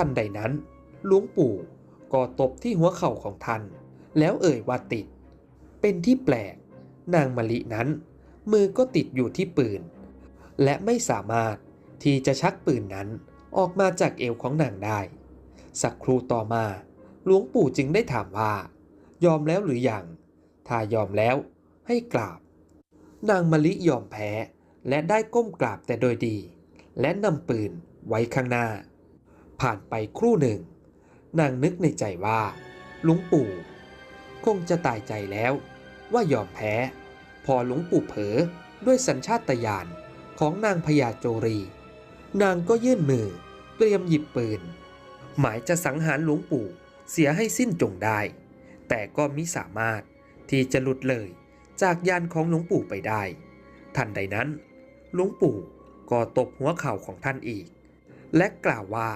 ทันใดนั้นหลวงปู่ก็ตบที่หัวเข่าของท่าน แล้วเอ่ยว่าติด เป็นที่แปลก นางมะลินั้น มือก็ติดอยู่ที่ปืน และไม่สามารถที่จะชักปืนนั้นออกมาจากเอวของนางได้ สักครู่ต่อมาหลวงปู่จึงได้ถามว่า ยอมแล้วหรือยัง ถ้ายอมแล้วให้กราบ นางมะลิยอมแพ้และได้ก้มกราบแต่โดยดี และนำปืนไว้ข้างหน้า ผ่านไปครู่หนึ่ง นางนึกในใจว่าหลวงปู่ คงจะตายใจแล้วว่ายอมแพ้ พอหลวงปู่เผลอด้วยสัญชาตญาณของนางพญาโจรี นางก็ยื่นมือ เตรียมหยิบปืน หมายจะสังหารหลวงปู่เสียให้สิ้นจงได้ แต่ก็มิสามารถที่จะหลุดเลยจากยานของหลวงปู่ไปได้ ทันใดนั้นหลวงปู่ก็ตบหัวเข่าของท่านอีก และกล่าวว่า